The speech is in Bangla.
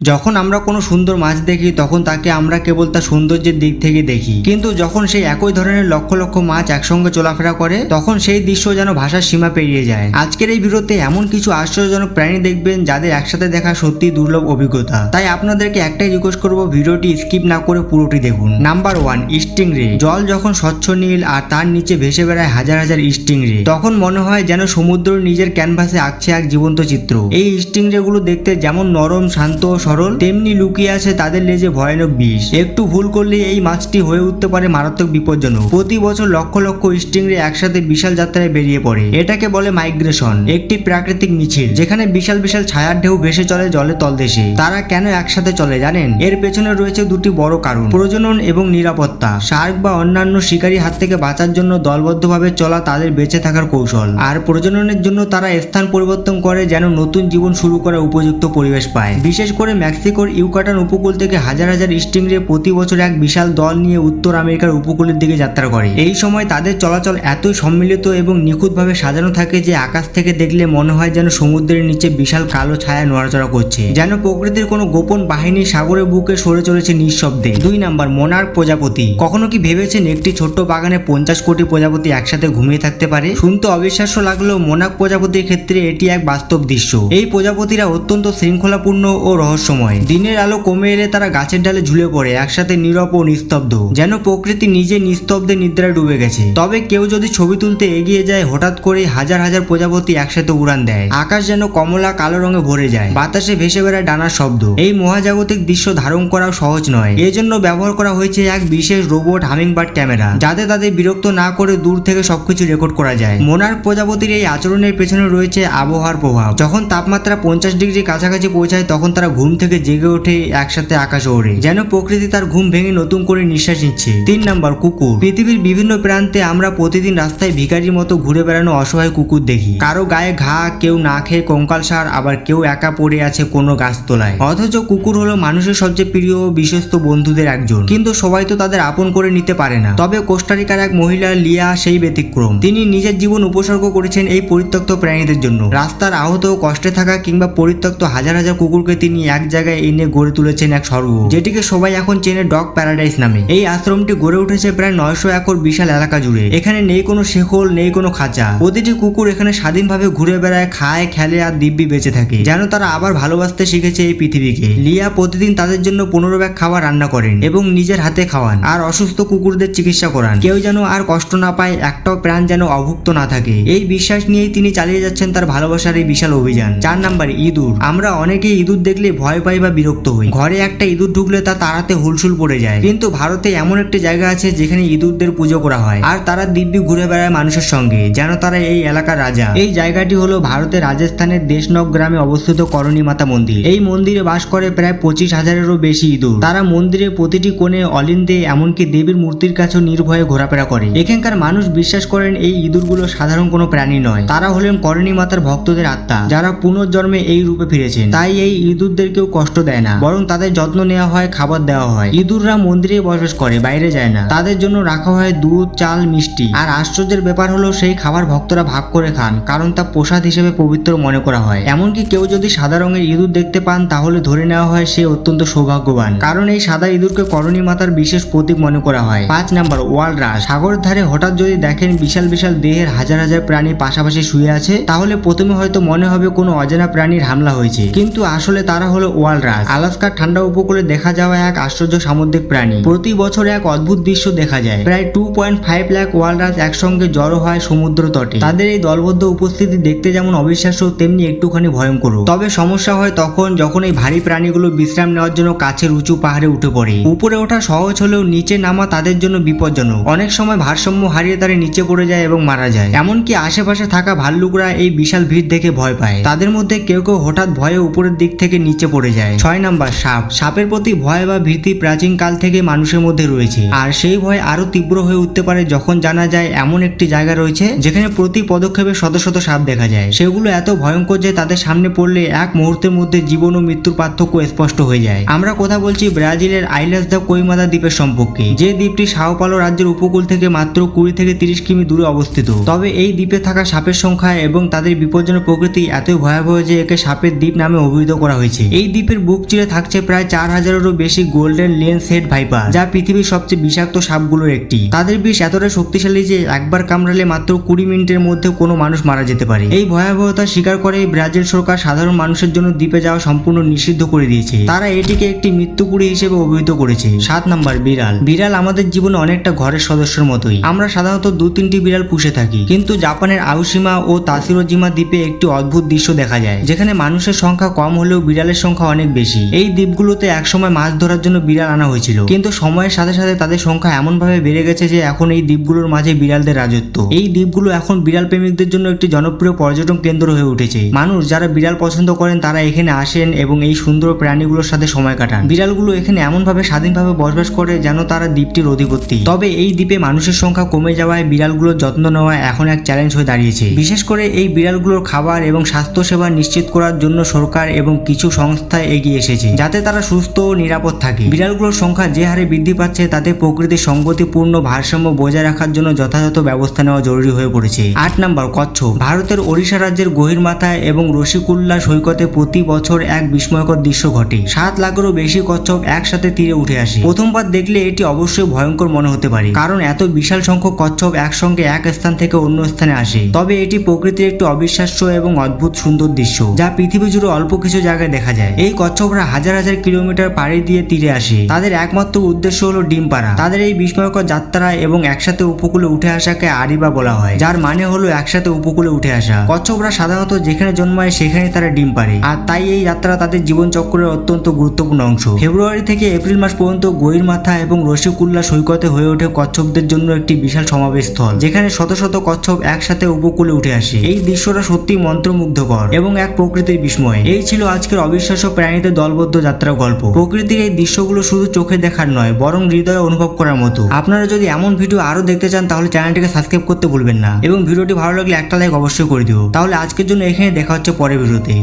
যখন আমরা কোনো সুন্দর মাছ দেখি, তখন তাকে আমরা কেবল তার সৌন্দর্যের দিক থেকে দেখি। কিন্তু যখন সেই একই ধরনের লক্ষ লক্ষ মাছ একসঙ্গে চলাফেরা করে, তখন সেই দৃশ্য যেন ভাষার সীমা পেরিয়ে যায়। আজকের এই ভিডিওতে এমন কিছু আশ্চর্যজনক প্রাণী দেখবেন, যাদের একসাথে দেখা সত্যি দুর্লভ অভিজ্ঞতা। তাই আপনাদেরকে একটাই রিকোয়েস্ট করব, ভিডিওটি স্কিপ না করে পুরোটি দেখুন। নাম্বার ওয়ান স্টিংরে জল যখন স্বচ্ছ নীল আর তার নিচে ভেসে বেড়ায় হাজার হাজার স্টিংরে তখন মনে হয় যেন সমুদ্র নিজের ক্যানভাসে আঁকছে এক জীবন্ত চিত্র। এই স্টিংরে গুলো দেখতে যেমন নরম, শান্ত সরল তেমনি লুকিয়ে আছে তাদের লেজে ভয়ানক বিষ। একটু ভুল করলে এই মাছটি হয়ে উঠতে পারে মারাত্মক বিপজ্জনক। প্রতি বছর লক্ষ লক্ষ স্টিংরে একসাথে বিশাল যাত্রায় বেরিয়ে পড়ে। এটাকে বলে মাইগ্রেশন, একটি প্রাকৃতিক মিছিল, যেখানে বিশাল বিশাল ছায়ার ঢেউ ভেসে চলে জলের তলদেশে। তারা কেন একসাথে চলে জানেন? এর পেছনে রয়েছে দুটি বড় কারণ, প্রজনন এবং নিরাপত্তা। শার্ক বা অন্যান্য শিকারী হাত থেকে বাঁচার জন্য দলবদ্ধভাবে চলা তাদের বেঁচে থাকার কৌশল। আর প্রজননের জন্য তারা স্থান পরিবর্তন করে যেন নতুন জীবন শুরু করার উপযুক্ত পরিবেশ পায়। বিশেষ করে মেক্সিকোর ইউকাটান উপকূল থেকে হাজার হাজার স্টিংরে প্রতি বছর এক বিশাল দল নিয়ে উত্তর আমেরিকার উপকূলের দিকে যাত্রা করে। এই সময় তাদের চলাচল এতই সম্মিলিত এবং নিখুঁতভাবে সাজানো থাকে যে আকাশ থেকে দেখলে মনে হয় যেন সমুদ্রের নিচে বিশাল কালো ছায়া নড়াচড়া করছে। যেন প্রকৃতির কোনো গোপন বাহিনী সাগরের বুকে সরে চলেছে নিঃশব্দে। দুই নাম্বার মোনার্ক প্রজাপতি। কখনো কি ভেবেছেন একটি ছোট্ট বাগানে পঞ্চাশ কোটি প্রজাপতি একসাথে ঘুমিয়ে থাকতে পারে? শুনতে অবিশ্বাস্য লাগলেও মোনাক প্রজাপতির ক্ষেত্রে এটি এক বাস্তব দৃশ্য। এই প্রজাপতিরা অত্যন্ত শৃঙ্খলাপূর্ণ ও রহস্যময় দিনের আলো কমে এলে তারা গাছের ডালে ঝুলে পড়ে, একসাথে নীরব ও নিস্তব্ধ। যেন প্রকৃতি নিজে নিস্তব্ধে নিদ্রায় ডুবে গেছে। তবে কেউ যদি ছবি তুলতে এগিয়ে যায়, হঠাৎ করে হাজার হাজার প্রজাপতি একসাথে উড়ান দেয়। আকাশ যেন কমলা, কালো রঙে ভরে যায়। বাতাসে ভেসে বেড়ায় ডানার শব্দ। এই মহাজাগতিক দৃশ্য ধারণ করা সহজ নয়। এজন্য ব্যবহার করা হয়েছে এক বিশেষ রোবট হামিং হামিংবার্ড ক্যামেরা, যাতে তাদের বিরক্ত না করে দূর থেকে সবকিছু রেকর্ড করা যায়। মোনার প্রজাপতির এই আচরণের পেছনে রয়েছে আবহাওয়ার প্রভাব। যখন তাপমাত্রা পঞ্চাশ ডিগ্রি কাছাকাছি পৌঁছায়, তখন তারা ঘুম থেকে জেগে ওঠে একসাথে আকাশ ওড়ে, যেন প্রকৃতি তার ঘুম ভেঙে নতুন করে নিঃশ্বাস নিচ্ছে। তিন নম্বর কুকুর। পৃথিবীর বিভিন্ন প্রান্তে আমরা প্রতিদিন রাস্তায় ভিখারির মতো ঘুরে বেড়ানো অসহায় কুকুর দেখি। কারও গায়ে ঘা, কেউ না খেয়ে কঙ্কাল সার, আবার কেউ একা পড়ে আছে কোনো গাছতলায়। অথচ কুকুর হলো মানুষের সবচেয়ে প্রিয়, বিশ্বস্ত বন্ধুদের একজন। কিন্তু সবাই তো তাদের আপন করে নিতে পারে না। তবে কোস্টারিকার এক মহিলা লিয়া, সেই ব্যতিক্রম। তিনি নিজের জীবন উপসর্গ করেছেন এই পরিত্যক্ত প্রাণীদের জন্য। রাস্তার আহত কষ্টে থাকা কিংবা পরিত্যক্ত হাজার হাজার কুকুরকে তিনি এক জায়গায় এনে গড়ে তুলেছেন এক স্বর্গ যেটিকে সবাই এখন চেনে ডগ প্যারাডাইস নামে। এই আশ্রমটি গড়ে উঠেছে প্রায় নয়শো একর বিশাল এলাকা জুড়ে। এখানে নেই কোনো শেকল নেই কোনো খাঁচা। প্রতিটি কুকুর এখানে স্বাধীনভাবে ঘুরে বেড়ায়, খায়, খেলে আর দিব্যি বেঁচে থাকে। যেন তারা আবার ভালোবাসতে শিখেছে এই পৃথিবীকে। লিয়া প্রতিদিন তাদের জন্য পনেরো ব্যাগ খাবার রান্না করেন এবং নিজের হাতে খাওয়ান আর অসুস্থ কুকুরদের চিকিৎসা করান। কেউ যেন আর কষ্ট না পায়, একটাও প্রাণ যেন অভুক্ত না থাকে। এই বিশ্বাস নিয়েই তিনি চালিয়ে যাচ্ছেন তার ভালোবাসার এই বিশাল অভিযান। চার নাম্বার, ইঁদুর। আমরা অনেকেই ইঁদুর দেখলে ভয় পাই বা বিরক্ত হই। ঘরে একটা ইঁদুর ঢুকলে তা তাড়াতে হুলসুল পড়ে যায়। কিন্তু ভারতে এমন একটি জায়গা আছে যেখানে ইঁদুরদের পুজো করা হয়। আর তারা দিব্যি ঘুরে বেড়ায় মানুষের সঙ্গে, যেন তারা এই এলাকার রাজা। এই জায়গাটি হলো ভারতের রাজস্থানের দেশনগ গ্রামে অবস্থিত করণী মাতা মন্দির। এই মন্দিরে বাস করে প্রায় পঁচিশ হাজারেরও বেশি ইঁদুর। তারা মন্দিরের প্রতিটি কোণে অলিন্দে, এমনকি দেবীর মূর্তির কাছেও নির্ভয়ে ঘোরাফেরা করে। এখানকার মানুষ বিশ্বাস করেন এই ইঁদুরগুলো সাধারণ কোনো প্রাণী নয়। তারা হলেন করণী মাতার ভক্তদের আত্মা, যারা পুনর্জন্মে এই রূপে ফিরেছেন। তাই এই ইঁদুরদের কেউ কষ্ট দেয় না। বরং তাদের যত্ন নেওয়া হয়, খাবার দেওয়া হয়। ইঁদুররা মন্দিরে বসবাস করে, বাইরে যায় না। তাদের জন্য রাখা হয় দুধ, চাল, মিষ্টি। আর আশ্চর্যের ব্যাপার হলো, সেই খাবার ভক্তরা ভাগ করে খান, কারণ তা প্রসাদ হিসেবে পবিত্র মনে করা হয়। এমনকি কেউ যদি সাদা রঙের ইঁদুর দেখতে পান, তাহলে ধরে নেওয়া হয়, সে অত্যন্ত সৌভাগ্যবান। কারণ এই সাদা ইঁদুরকে করণী মাতার বিশেষ প্রতীক মনে করা হয়। পাঁচ নাম্বার ওয়ার্ল্ড রাস। সাগরের ধারে হঠাৎ যদি দেখেন বিশাল বিশাল দেহের হাজার হাজার প্রাণী পাশাপাশি শুয়ে আছে, তাহলে প্রথমে হয়তো মনে হবে কোনো অজানা প্রাণীর হামলা হয়েছে। কিন্তু আসলে তারা হলো ওয়ার্ল্ড রাস আলাস্কার ঠান্ডা উপকূলে দেখা যাওয়া এক আশ্চর্য সামুদ্রিক প্রাণী। প্রতি বছর এক অদ্ভুত দৃশ্য দেখা যায়। প্রায় two point five lakh walrus একসঙ্গে জড়ো হয় সমুদ্র তটে। তাদের এই দলবদ্ধ উপস্থিতি দেখতে যেমন অবিশ্বাস্য, তেমনি একটুখানি ভয়ঙ্কর তবে সমস্যা হয় তখন যখন এই ভারী প্রাণীগুলো বিশ্রাম নেওয়ার জন্য কাছের উঁচু পাহাড়ে উঠে পড়ে। উপরে ওঠা সহজ হলেও নিচে নামা তাদের জন্য বিপজ্জনক। অনেক সময় ভারসাম্য হারিয়ে তারা নিচে পড়ে যায় এবং মারা যায়। এমনকি আশেপাশে থাকা ভাল্লুকরা এই বিশাল ভিড় দেখে ভয় পায়। তাদের মধ্যে কেউ কেউ হঠাৎ ভয়ে উপরের দিক থেকে নিচে পড়ে যায়। ছয় নাম্বার সাপ। সাপের প্রতি ভয় বা ভীতি প্রাচীন কাল থেকে মানুষের মধ্যে রয়েছে। আর সেই ভয় আরও তীব্র হয়ে উঠতে পারে যখন জানা যায় এমন একটি জায়গা রয়েছে যেখানে প্রতি পদক্ষেপে শত শত সাপ দেখা যায়। সেগুলো এত ভয়ঙ্কর যে তাদের সামনে পড়লে এক মুহূর্তের মধ্যে জীবন ও মৃত্যুর পার্থক্য স্পষ্ট হয়ে যায়। আমরা কথা বলছি ব্রাজিলের আইলাস দ্য কৈমাদা দ্বীপের সম্পর্কে। যে দ্বীপটি সাওপালো রাজ্যের উপকূল থেকে মাত্র কুড়ি থেকে তিরিশ কিমি দূরে অবস্থিত। তবে এই দ্বীপে থাকা সাপের সংখ্যা এবং তাদের বিপজ্জনক প্রকৃতি এতই ভয়াবহ যে একে সাপের দ্বীপ নামে অভিহিত করা হয়েছে। এই দ্বীপের বুক চিরে থাকছে প্রায় চার হাজারেরও বেশি গোল্ডেন লেন্স হেড ভাইপার, যা পৃথিবীর সবচেয়ে বিষাক্ত সাপগুলোর একটি। তাদের বিষ এতটা শক্তিশালী যে একবার কামড়ালে মাত্র কুড়ি মিনিটের মধ্যে কোনো মানুষ মারা যেতে পারে। এই ভয়াবহতা স্বীকার করে ব্রাজিল সরকার সাধারণ মানুষের জন্য দ্বীপে যাওয়া সম্পূর্ণ নিষিদ্ধ করে দিয়েছে। তারা এটিকে একটি মৃত্যুপুরী হিসেবে অভিহিত করেছে। সাত নাম্বার বিড়াল। বিড়াল আমাদের জীবনে অনেকটা ঘরের সদস্যের মতোই। আমরা সাধারণত দু তিনটি বিড়াল পুষে থাকি। কিন্তু জাপানের আউসিমা ও তাসিরোজিমা দ্বীপে একটি অদ্ভুত দৃশ্য দেখা যায়, যেখানে মানুষের সংখ্যা কম হলেও বিড়ালের সংখ্যা অনেক বেশি। এই দ্বীপগুলোতে একসময় মাছ ধরার জন্য বিড়াল আনা হয়েছিল। কিন্তু সময়ের সাথে সাথে তাদের সংখ্যা এমনভাবে বেড়ে গেছে যে এখন এই দ্বীপগুলোর মাঝে বিড়ালদের রাজত্ব। এই দ্বীপগুলো এখন বিড়াল প্রেমিকদের জন্য একটি জনপ্রিয় পর্যটন কেন্দ্র হয়ে উঠেছে। মানুষ যারা বিড়াল পছন্দ করেন তারা এখানে আসেন এবং এই সুন্দর প্রাণীগুলোর সাথে সময় কাটান। বিড়ালগুলো এখানে এমনভাবে স্বাধীনভাবে বসবাস করে যেন তারা দ্বীপটির অধিপতি। তবে এই দ্বীপে মানুষের সংখ্যা কমে যাওয়ায় বিড়ালগুলোর যত্ন নেওয়া এখন এক চ্যালেঞ্জ হয়ে দাঁড়িয়েছে। বিশেষ করে এই বিড়ালগুলোর খাবার এবং স্বাস্থ্যসেবা নিশ্চিত করার জন্য সরকার এবং কিছু সংস্থা এগিয়ে এসেছে, যাতে তারা সুস্থ ও নিরাপদ থাকে। বিড়ালগুলোর সংখ্যা যে হারে বৃদ্ধি পাচ্ছে, তাতে প্রকৃতির সঙ্গতিপূর্ণ ভারসাম্য বজায় রাখার জন্য যথাযথ ব্যবস্থা নেওয়া জরুরি হয়ে পড়েছে। আট নম্বর, কচ্ছপ। ভারতের ওড়িশা রাজ্যের গহির মাথায় এবং রসিকুল্লা সৈকতে প্রতি বছর এক বিস্ময়কর দৃশ্য ঘটে। সাত লাখেরও বেশি কচ্ছপ একসাথে তীরে উঠে আসে। প্রথমবার দেখলে এটি অবশ্যই ভয়ঙ্কর মনে হতে পারে, কারণ এত বিশাল সংখ্যক কচ্ছপ একসঙ্গে এক স্থান থেকে অন্য স্থানে আসে। তবে এটি প্রকৃতির একটি অবিশ্বাস্য এবং অদ্ভুত সুন্দর দৃশ্য, যা পৃথিবী জুড়ে অল্প কিছু জায়গায় দেখা যায়। এই কচ্ছপরা হাজার হাজার কিলোমিটার পাড়ি দিয়ে তীরে আসে। তাদের একমাত্র উদ্দেশ্য হলো ডিম পাড়া। তাদের এই বিস্ময়কর যাত্রা এবং একসাথে উপকূলে উঠে আসাকে আরিবা বলা হয়, যার মানে হলো একসাথে উপকূলে উঠে আসা। কচ্ছপরা সাধারণত যেখানে জন্মায় সেখানে তারা ডিম পারে আর তাই এই যাত্রা তাদের জীবন চক্রের অত্যন্ত গুরুত্বপূর্ণ অংশ। ফেব্রুয়ারি থেকে এপ্রিল মাস পর্যন্ত গহির মাথা এবং রসিকুল্লা সৈকতে হয়ে ওঠে কচ্ছপদের জন্য একটি বিশাল সমাবেশ স্থল যেখানে শত শত কচ্ছপ একসাথে উপকূলে উঠে আসে। এই দৃশ্যটা সত্যি মন্ত্রমুগ্ধকর এবং এক প্রকৃতির বিস্ময়। এই ছিল আজকের অবিশ্বাস্য প্রাণীদের দলবদ্ধ যাত্রার গল্প। প্রকৃতির এই দৃশ্যগুলো শুধু চোখে দেখার নয়, বরং হৃদয়ে অনুভব করার মতো। আপনারা যদি এমন ভিডিও আরও দেখতে চান, তাহলে চ্যানেলটিকে সাবস্ক্রাইব করতে ভুলবেন না। এবং ভিডিওটি ভালো লাগলে একটা লাইক অবশ্যই করে দিও। তাহলে আজকের জন্য এখানে দেখা হচ্ছে পরের ভিডিওতে।